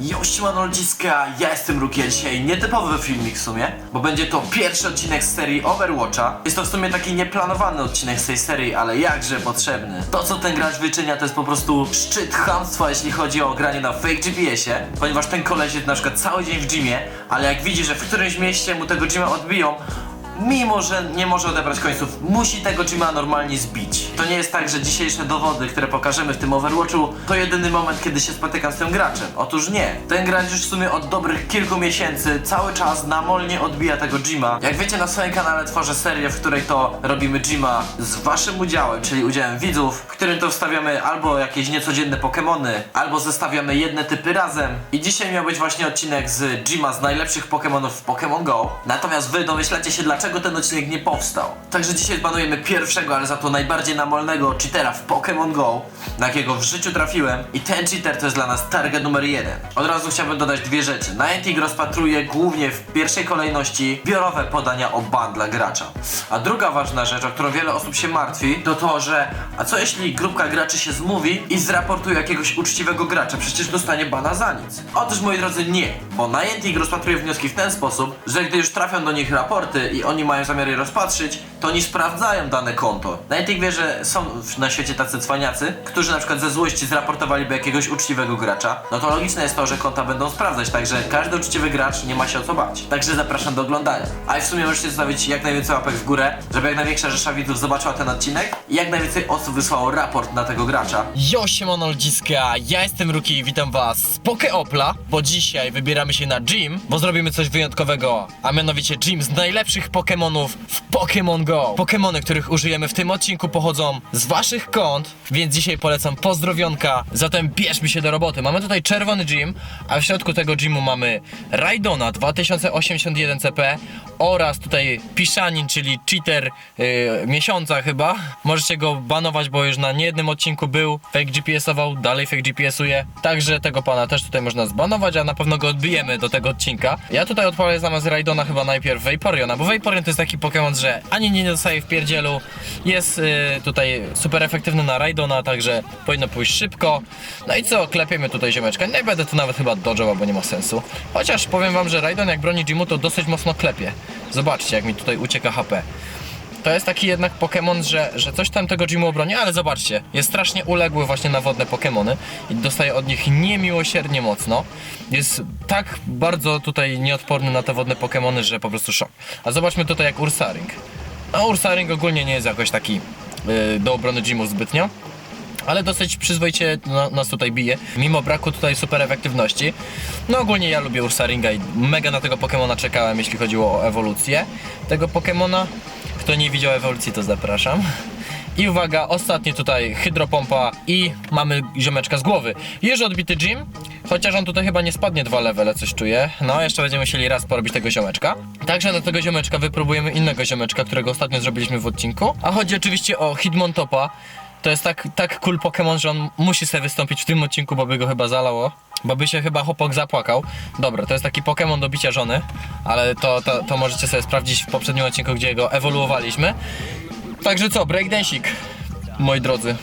Yo, siemano ludziska, ja jestem Rukiel, dzisiaj nietypowy filmik w sumie, bo będzie to pierwszy odcinek z serii Overwatcha. Jest to w sumie taki nieplanowany odcinek z tej serii, ale jakże potrzebny. To co ten gracz wyczynia to jest po prostu szczyt chamstwa, jeśli chodzi o granie na fake GPS-ie, ponieważ ten koleś jest na przykład cały dzień w gymie, ale jak widzi, że w którymś mieście mu tego gyma odbiją, Mimo, że nie może odebrać końców, musi tego Jima normalnie zbić. To nie jest tak, że dzisiejsze dowody, które pokażemy w tym Overwatchu, to jedyny moment, kiedy się spotykam z tym graczem. Otóż nie. Ten gracz już w sumie od dobrych kilku miesięcy cały czas namolnie odbija tego Jima. Jak wiecie, na swoim kanale tworzę serię, w której to robimy Jima z waszym udziałem, czyli udziałem widzów, w którym to wstawiamy albo jakieś niecodzienne Pokemony, albo zestawiamy jedne typy razem. I dzisiaj miał być właśnie odcinek z Jima z najlepszych Pokemonów w Pokémon Go. Natomiast wy domyślacie się, dlaczego ten odcinek nie powstał. Także dzisiaj zbanujemy pierwszego, ale za to najbardziej namolnego cheatera w Pokémon Go, na jakiego w życiu trafiłem. I ten cheater to jest dla nas target numer jeden. Od razu chciałbym dodać dwie rzeczy. Niantic rozpatruje głównie w pierwszej kolejności zbiorowe podania o ban dla gracza. A druga ważna rzecz, o którą wiele osób się martwi, to to, że a co jeśli grupka graczy się zmówi i zraportuje jakiegoś uczciwego gracza? Przecież dostanie bana za nic. Otóż moi drodzy nie, bo Niantic rozpatruje wnioski w ten sposób, że gdy już trafią do nich raporty i oni mają zamiar je rozpatrzyć, to oni sprawdzają dane konto. Niantic wie, że są na świecie tacy cwaniacy, którzy na przykład ze złości zraportowaliby jakiegoś uczciwego gracza. No to logiczne jest to, że konta będą sprawdzać, także każdy uczciwy gracz nie ma się o co bać. Także zapraszam do oglądania. A i w sumie możecie zostawić jak najwięcej łapek w górę, żeby jak największa rzesza widzów zobaczyła ten odcinek i jak najwięcej osób wysłało raport na tego gracza. Yo, siemano ludziska, ja jestem Ruki i witam was z Pokeopla, bo dzisiaj wybieramy się na gym, bo zrobimy coś wyjątkowego, a mianowicie gym z najlepszych Pokemonów w Pokémon Go. Pokemony, których użyjemy w tym odcinku pochodzą z waszych kont, więc dzisiaj polecam pozdrowionka, zatem bierzmy się do roboty. Mamy tutaj czerwony gym, a w środku tego gymu mamy Raidona 2081 CP oraz tutaj Piszanin, czyli cheater yy, miesiąca chyba. Możecie go banować, bo już na niejednym odcinku był, fake GPS-ował, dalej fake GPS-uje. Także tego pana też tutaj można zbanować, a na pewno go odbijemy do tego odcinka. Ja tutaj odpalę zamiast Raidona chyba najpierw Vaporeona, bo Vaporeon to jest taki Pokémon, że ani nie dostaje w pierdzielu, jest yy, tutaj super efektywny na Raidona, także powinno pójść szybko. No i co, klepiemy tutaj ziomeczka. Nie będę tu nawet chyba dodżował, bo nie ma sensu. Chociaż powiem wam, że Raidon jak broni Jimu to dosyć mocno klepie. Zobaczcie jak mi tutaj ucieka HP. To jest taki jednak Pokémon, że, że coś tam tego Jimu obroni, ale zobaczcie, jest strasznie uległy właśnie na wodne Pokémony i dostaje od nich niemiłosiernie mocno. Jest tak bardzo tutaj nieodporny na te wodne Pokémony, że po prostu szok. A zobaczmy tutaj jak Ursaring. No Ursaring ogólnie nie jest jakoś taki yy, do obrony Jimu zbytnio. Ale dosyć przyzwoicie na, nas tutaj bije, mimo braku tutaj super efektywności. No ogólnie ja lubię Ursaringa i mega na tego Pokemona czekałem, jeśli chodziło o ewolucję tego Pokemona. Kto nie widział ewolucji, to zapraszam. I uwaga, ostatni tutaj hydropompa i mamy ziomeczka z głowy. Już odbity gym, chociaż on tutaj chyba nie spadnie dwa levele, coś czuję. No, jeszcze będziemy musieli raz porobić tego ziomeczka. Także na tego ziomeczka wypróbujemy innego ziomeczka, którego ostatnio zrobiliśmy w odcinku. A chodzi oczywiście o Hitmontopa. To jest tak, tak cool Pokémon, że on musi sobie wystąpić w tym odcinku, bo by go chyba zalało. Bo by się chyba chłopak zapłakał. Dobra, to jest taki Pokémon do bicia żony, ale to, to, to możecie sobie sprawdzić w poprzednim odcinku, gdzie go ewoluowaliśmy. Także co, breakdancing, moi drodzy.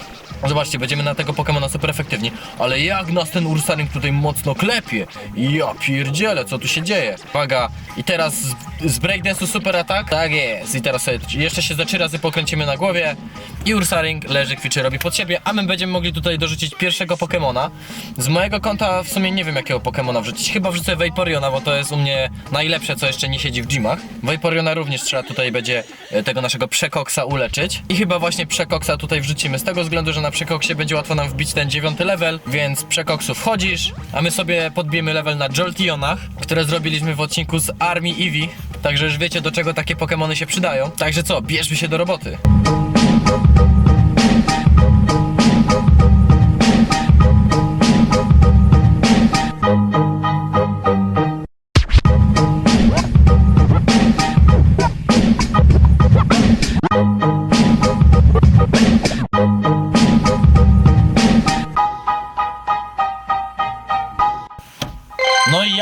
Zobaczcie, będziemy na tego Pokemona super efektywni. Ale jak nas ten Ursaring tutaj mocno klepie. Ja pierdzielę, co tu się dzieje. Uwaga, i teraz z, z breakdance'u super atak? Tak jest. I teraz sobie jeszcze się za trzy razy pokręcimy na głowie. I Ursaring leży, kwiczy, robi pod siebie. A my będziemy mogli tutaj dorzucić pierwszego Pokemona. Z mojego konta w sumie nie wiem jakiego Pokemona wrzucić. Chyba wrzucę Vaporeona, bo to jest u mnie najlepsze, co jeszcze nie siedzi w gymach. Vaporeona również trzeba tutaj będzie e, tego naszego przekoksa uleczyć. I chyba właśnie przekoksa tutaj wrzucimy z tego względu, że na przekoksie będzie łatwo nam wbić ten dziewiąty level, więc przekoksu wchodzisz, a my sobie podbijemy level na Joltionach, które zrobiliśmy w odcinku z Armii Eevee. Także już wiecie do czego takie Pokemony się przydają. Także co, bierzmy się do roboty.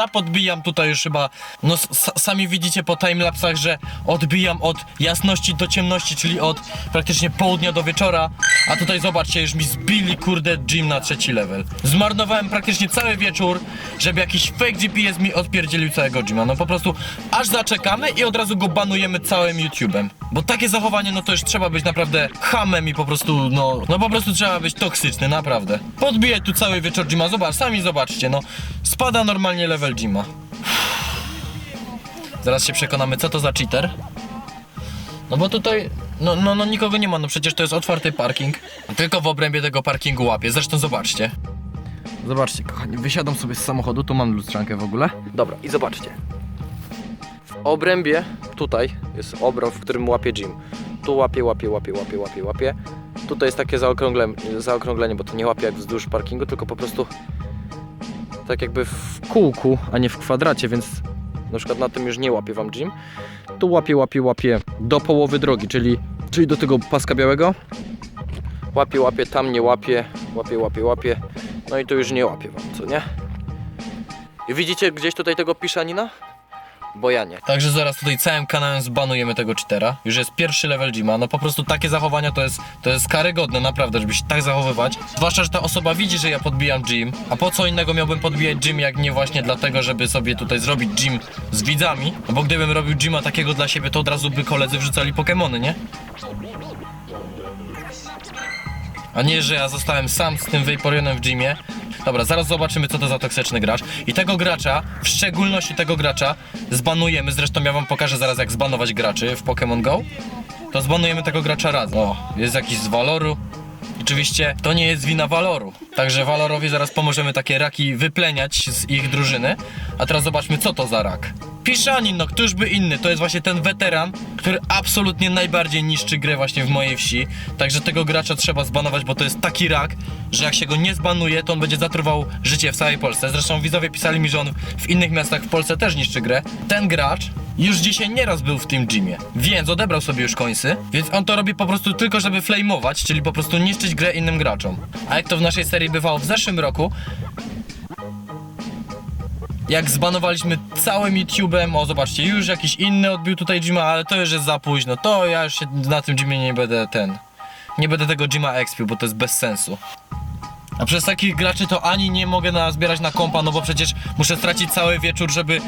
Ja podbijam tutaj już chyba, no sami widzicie po timelapsach, że odbijam od jasności do ciemności, czyli od praktycznie południa do wieczora, a tutaj zobaczcie, już mi zbili kurde gym na trzeci level. Zmarnowałem praktycznie cały wieczór, żeby jakiś fake GPS mi odpierdzielił całego gyma, no po prostu aż zaczekamy i od razu go banujemy całym YouTube'em. Bo takie zachowanie, no to już trzeba być naprawdę hamem i po prostu, no, no po prostu trzeba być toksyczny, naprawdę. Podbijać tu cały wieczór gyma, zobacz, sami zobaczcie, no, spada normalnie level gyma. Zaraz się przekonamy, co to za cheater. No bo tutaj, no, no, no nikogo nie ma, no przecież to jest otwarty parking. Tylko w obrębie tego parkingu łapie, zresztą zobaczcie. Zobaczcie, kochani, wysiadam sobie z samochodu, tu mam lustrzankę w ogóle. Dobra, i zobaczcie. W obrębie, tutaj jest obręb, w którym łapie Jim. Tu łapie, łapie, łapie, łapie, łapie, łapie. Tutaj jest takie zaokrąglenie, zaokrąglenie, bo to nie łapie jak wzdłuż parkingu, tylko po prostu tak jakby w kółku, a nie w kwadracie, więc na przykład na tym już nie łapie Wam Jim. Tu łapie, łapie, łapie do połowy drogi, czyli, czyli do tego paska białego. Łapie, łapie, tam nie łapie, łapie, łapie, łapie. No i tu już nie łapie Wam, co nie? I widzicie gdzieś tutaj tego piszanina? Bo ja nie. Także zaraz tutaj całym kanałem zbanujemy tego cheatera. Już jest pierwszy level Jima. No po prostu takie zachowania to jest, to jest karygodne, naprawdę, żeby się tak zachowywać. Zwłaszcza, że ta osoba widzi, że ja podbijam gym. A po co innego miałbym podbijać gym, jak nie właśnie dlatego, żeby sobie tutaj zrobić gym z widzami? No bo gdybym robił gyma takiego dla siebie, to od razu by koledzy wrzucali Pokemony, nie? A nie, że ja zostałem sam z tym Vaporionem w gymie. Dobra, zaraz zobaczymy, co to za toksyczny gracz. I tego gracza, w szczególności tego gracza, zbanujemy. Zresztą ja wam pokażę zaraz, jak zbanować graczy w Pokémon Go. To zbanujemy tego gracza razem. O, jest jakiś z Valoru. Oczywiście to nie jest wina Valoru. Także Valorowi zaraz pomożemy takie raki wypleniać z ich drużyny. A teraz zobaczmy, co to za rak. Piszanin, no któż by inny? To jest właśnie ten weteran, który absolutnie najbardziej niszczy grę właśnie w mojej wsi. Także tego gracza trzeba zbanować, bo to jest taki rak, że jak się go nie zbanuje, to on będzie zatruwał życie w całej Polsce. Zresztą widzowie pisali mi, że on w innych miastach w Polsce też niszczy grę. Ten gracz już dzisiaj nieraz był w tym gymie, więc odebrał sobie już końsy, więc on to robi po prostu tylko, żeby flamować, czyli po prostu niszczyć grę innym graczom. A jak to w naszej serii bywało w zeszłym roku, jak zbanowaliśmy całym YouTube'em, o zobaczcie, już jakiś inny odbił tutaj Jima, ale to już jest za późno, to ja już się na tym Jimie nie będę ten, nie będę tego Jima expił, bo to jest bez sensu. A przez takich graczy to ani nie mogę na, zbierać na kompa, no bo przecież muszę stracić cały wieczór, żeby...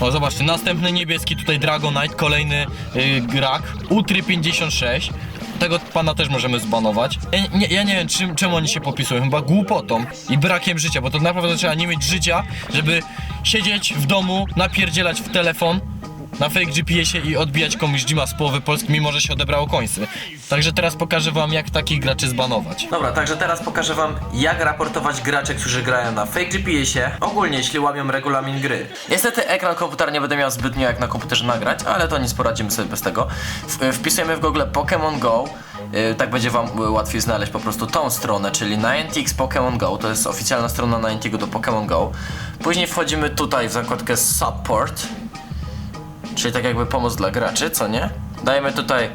O zobaczcie, następny niebieski tutaj Dragonite, kolejny yy, grak, Utry 56. Tego pana też możemy zbanować. Ja nie, ja nie wiem czym, czemu oni się popisują, chyba głupotą i brakiem życia, bo to naprawdę trzeba nie mieć życia, żeby siedzieć w domu, napierdzielać w telefon na fake GPS-ie i odbijać komuś Jima z połowy Polski, mimo że się odebrało końcy. Także teraz pokażę wam jak takich graczy zbanować. Dobra, także teraz pokażę wam jak raportować graczy, którzy grają na fake GPS-ie, ogólnie jeśli łamią regulamin gry. Niestety ekran komputera nie będę miał zbytnio jak na komputerze nagrać, ale to nic poradzimy sobie bez tego. W, wpisujemy w Google Pokémon Go, yy, tak będzie wam y, łatwiej znaleźć po prostu tą stronę, czyli Niantic Pokémon Go, to jest oficjalna strona Nianticu do Pokémon Go. Później wchodzimy tutaj w zakładkę Support, czyli tak jakby pomoc dla graczy, co nie? Dajemy tutaj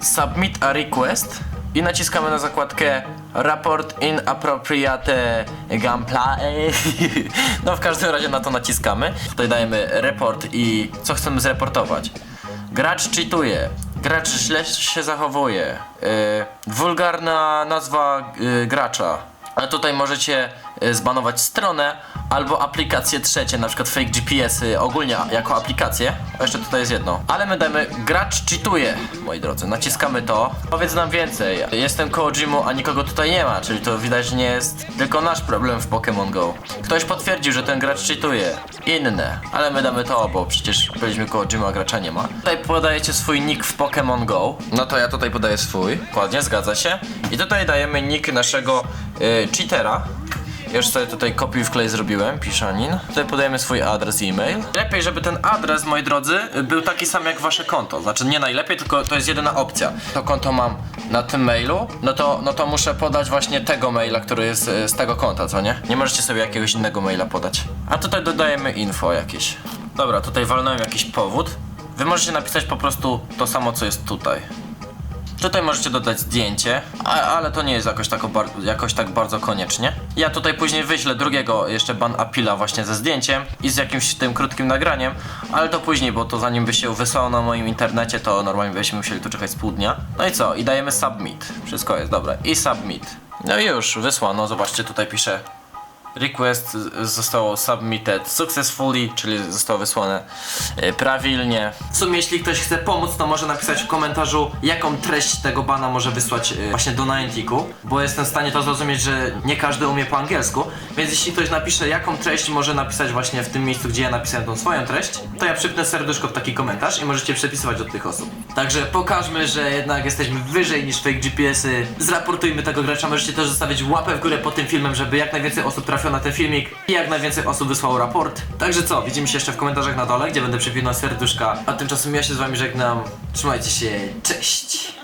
Submit a request i naciskamy na zakładkę Report inappropriate gameplay. No w każdym razie na to naciskamy. Tutaj dajemy report i co chcemy zreportować. Gracz cheatuje. Gracz źle się zachowuje. Yy, wulgarna nazwa yy, gracza. Ale tutaj możecie zbanować stronę albo aplikacje trzecie, na przykład fake GPS-y ogólnie jako aplikacje. Jeszcze tutaj jest jedno. Ale my dajmy gracz cheatuje, moi drodzy. Naciskamy to. Powiedz nam więcej. Jestem koło gymu, a nikogo tutaj nie ma, czyli to widać, że nie jest tylko nasz problem w Pokémon Go. Ktoś potwierdził, że ten gracz cheatuje. Inne. Ale my damy to, bo przecież byliśmy koło gymu, a gracza nie ma. Tutaj podajecie swój nick w Pokémon Go. No to ja tutaj podaję swój. Dokładnie, zgadza się. I tutaj dajemy nick naszego y, cheatera. Już sobie tutaj kopiuj wklej zrobiłem, piszanin. Tutaj podajemy swój adres e-mail. Lepiej, żeby ten adres, moi drodzy, był taki sam jak wasze konto. Znaczy nie najlepiej, tylko to jest jedyna opcja. To konto mam na tym mailu, no to, no to muszę podać właśnie tego maila, który jest e, z tego konta, co nie? Nie możecie sobie jakiegoś innego maila podać. A tutaj dodajemy info jakieś. Dobra, tutaj walnąłem jakiś powód. Wy możecie napisać po prostu to samo, co jest tutaj. Tutaj możecie dodać zdjęcie, a, ale to nie jest jakoś tak, jakoś tak bardzo koniecznie. Ja tutaj później wyślę drugiego jeszcze ban apila właśnie ze zdjęciem i z jakimś tym krótkim nagraniem, ale to później, bo to zanim by się wysłało na moim internecie, to normalnie byśmy musieli tu czekać z pół dnia. No i co? I dajemy submit. Wszystko jest dobre. I submit. No i już, wysłano. Zobaczcie, tutaj pisze Request zostało submitted successfully, czyli zostało wysłane e, prawilnie. W sumie jeśli ktoś chce pomóc, to może napisać w komentarzu, jaką treść tego bana może wysłać y, właśnie do Nianticu, bo jestem w stanie to zrozumieć, że nie każdy umie po angielsku, więc jeśli ktoś napisze, jaką treść może napisać właśnie w tym miejscu, gdzie ja napisałem tą swoją treść, to ja przypnę serduszko w taki komentarz i możecie przepisywać od tych osób. Także pokażmy, że jednak jesteśmy wyżej niż fake GPS-y, zraportujmy tego gracza, możecie też zostawić łapę w górę pod tym filmem, żeby jak najwięcej osób trafiło na ten filmik i jak najwięcej osób wysłało raport. Także co, widzimy się jeszcze w komentarzach na dole, gdzie będę przypinał serduszka, a tymczasem ja się z wami żegnam. Trzymajcie się, cześć!